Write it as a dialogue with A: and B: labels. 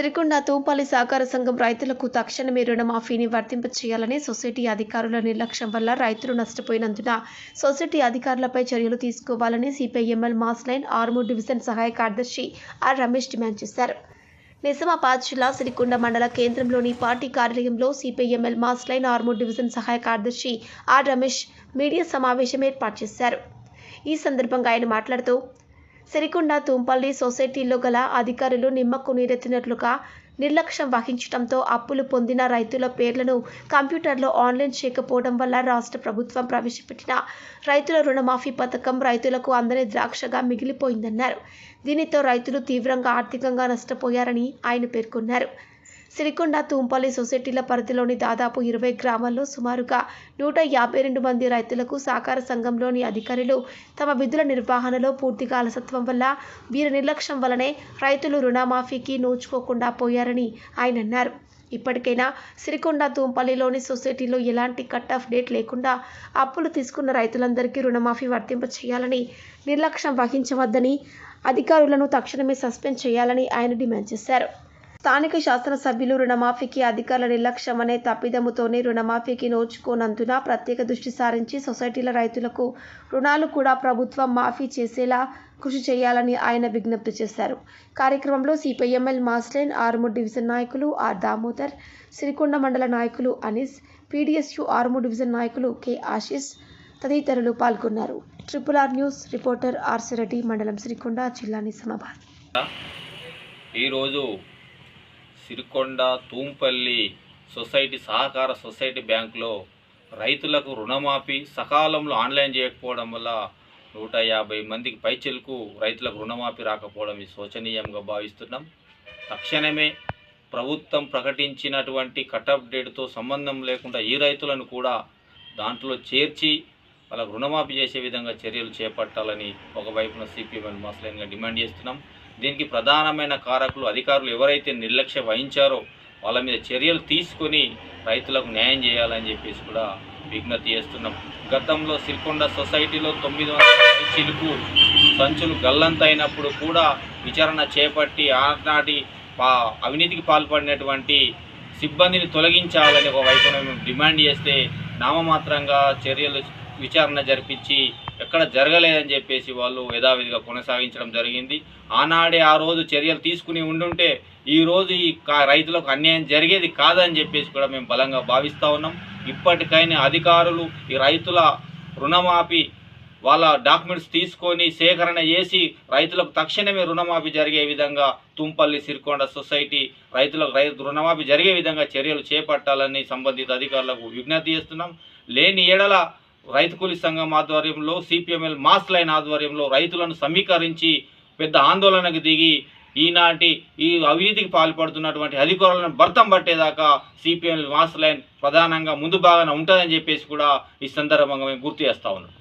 A: సిరికొండ తూపాలి సహకార సంఘం రైతులకు తక్షణమే రుణమాఫీని వర్తింపచేయాలని సొసైటీ అధికారుల నిర్లక్ష్యం వల్ల రైతులు నష్టపోయినందున సొసైటీ అధికారులపై చర్యలు తీసుకోవాలని CPIML mass line Armoor division సహాయ కార్యదర్శి ఆర్ రమేష్ డిమాండ్ చేశారు. నిజామాబాద్ జిల్లా సిరికొండ మండల కేంద్రంలోని పార్టీ కార్యాలయంలో CPIML mass line Armoor division సహాయ కార్యదర్శి ఆర్ రమేష్ మీడియా సమావేశం ఏర్పాటు చేశారు. ఈ సందర్భంగా ఆయన మాట్లాడుతూ సిరికొండ తూంపల్లి సొసైటీలో గల అధికారులు నిమ్మకు నీరెత్తినట్లుగా నిర్లక్ష్యం వహించడంతో అప్పులు పొందిన రైతుల పేర్లను కంప్యూటర్లో ఆన్లైన్ చేయకపోవడం వల్ల రాష్ట్ర ప్రభుత్వం ప్రవేశపెట్టిన రైతుల రుణమాఫీ పథకం రైతులకు అందని ద్రాక్షగా మిగిలిపోయిందన్నారు. దీనితో రైతులు తీవ్రంగా ఆర్థికంగా నష్టపోయారని ఆయన పేర్కొన్నారు. సిరికొండ తూంపల్లి సొసైటీల పరిధిలోని దాదాపు ఇరవై గ్రామాల్లో సుమారుగా నూట యాభై రెండు మంది రైతులకు సహకార సంఘంలోని అధికారులు తమ విధుల నిర్వహణలో పూర్తిగా అలసత్వం వల్ల వీరి నిర్లక్ష్యం వల్లనే రైతులు రుణమాఫీకి నోచుకోకుండా పోయారని ఆయన అన్నారు. ఇప్పటికైనా సిరికొండ తూంపల్లిలోని సొసైటీలో ఎలాంటి కట్ ఆఫ్ డేట్ లేకుండా అప్పులు తీసుకున్న రైతులందరికీ రుణమాఫీ వర్తింప చేయాలని నిర్లక్ష్యం వహించవద్దని అధికారులను తక్షణమే సస్పెండ్ చేయాలని ఆయన డిమాండ్ చేశారు. స్థానిక శాసనసభ్యులు రుణమాఫీకి అధికారుల నిర్లక్ష్యం అనే తప్పిదముతోనే రుణమాఫీకి నోచుకోనందున ప్రత్యేక దృష్టి సారించి సొసైటీల రైతులకు రుణాలు కూడా ప్రభుత్వం మాఫీ చేసేలా కృషి చేయాలని ఆయన విజ్ఞప్తి చేశారు. కార్యక్రమంలో సిపిఐఎంఎల్ మాస్లైన్ ఆర్మూర్ డివిజన్ నాయకులు ఆర్ దామోదర్ సిరికొండ మండల నాయకులు అనీస్ పీడిఎస్యు ఆర్మూర్ డివిజన్ నాయకులు కె ఆశీష్ తదితరులు పాల్గొన్నారు. ట్రిపుల్ ఆర్ న్యూస్ రిపోర్టర్ ఆర్సిరెడ్డి మండలం సిరికొండ జిల్లా నిజామాబాద్.
B: ఈరోజు సిరికొండ తూంపల్లి సొసైటీ సహకార సొసైటీ బ్యాంకులో రైతులకు రుణమాఫీ సకాలంలో ఆన్లైన్ చేయకపోవడం వల్ల నూట యాభై మందికి పైచెలకు రైతులకు రుణమాఫీ రాకపోవడం శోచనీయంగా భావిస్తున్నాం. తక్షణమే ప్రభుత్వం ప్రకటించినటువంటి కటప్ డేట్తో సంబంధం లేకుండా ఈ రైతులను కూడా దాంట్లో చేర్చి వాళ్ళకు రుణమాఫీ చేసే విధంగా చర్యలు చేపట్టాలని ఒకవైపున సిపిఎం మాస్లైన్గా డిమాండ్ చేస్తున్నాం. దీనికి ప్రధానమైన కారకులు అధికారులు ఎవరైతే నిర్లక్ష్య వహించారో వాళ్ళ మీద చర్యలు తీసుకొని రైతులకు న్యాయం చేయాలని చెప్పేసి కూడా విజ్ఞప్తి చేస్తున్నాం. గతంలో సిరికొండ సొసైటీలో తొమ్మిది వందల చిలుకు సంచులు గల్లంతైనప్పుడు కూడా విచారణ చేపట్టి ఆనాటి అవినీతికి పాల్పడినటువంటి సిబ్బందిని తొలగించాలని ఒక వైపున మేము డిమాండ్ చేస్తే నామమాత్రంగా చర్యలు విచారణ జరిపించి ఎక్కడ జరగలేదని చెప్పేసి వాళ్ళు యథావిధిగా కొనసాగించడం జరిగింది. ఆనాడే ఆ రోజు చర్యలు తీసుకుని ఉండుంటే ఈరోజు ఈ కా- రైతులకు అన్యాయం జరిగేది కాదని చెప్పేసి కూడా మేము బలంగా భావిస్తూ ఉన్నాం. ఇప్పటికైనా అధికారులు ఈ రైతుల రుణమాఫీ వాళ్ళ డాక్యుమెంట్స్ తీసుకొని సేకరణ చేసి రైతులకు తక్షణమే రుణమాఫీ జరిగే విధంగా తుంపల్లి సిరికొండ సొసైటీ రైతులకు రైతు రుణమాఫీ జరిగే విధంగా చర్యలు చేపట్టాలని సంబంధిత అధికారులకు విజ్ఞప్తి చేస్తున్నాం. లేని ఏడల రైతు కూలీ సంఘం ఆధ్వర్యంలో సిపిఎంఎల్ మాస్ లైన్ ఆధ్వర్యంలో రైతులను సమీకరించి పెద్ద ఆందోళనకు దిగి ఈనాటి ఈ అవినీతికి పాల్పడుతున్నటువంటి అధికారులను భర్తం పట్టేదాకా సిపిఎం మాస్ లైన్ ప్రధానంగా ముందు భాగాన ఉంటుందని చెప్పేసి కూడా ఈ సందర్భంగా మేము గుర్తు చేస్తా ఉన్నాం.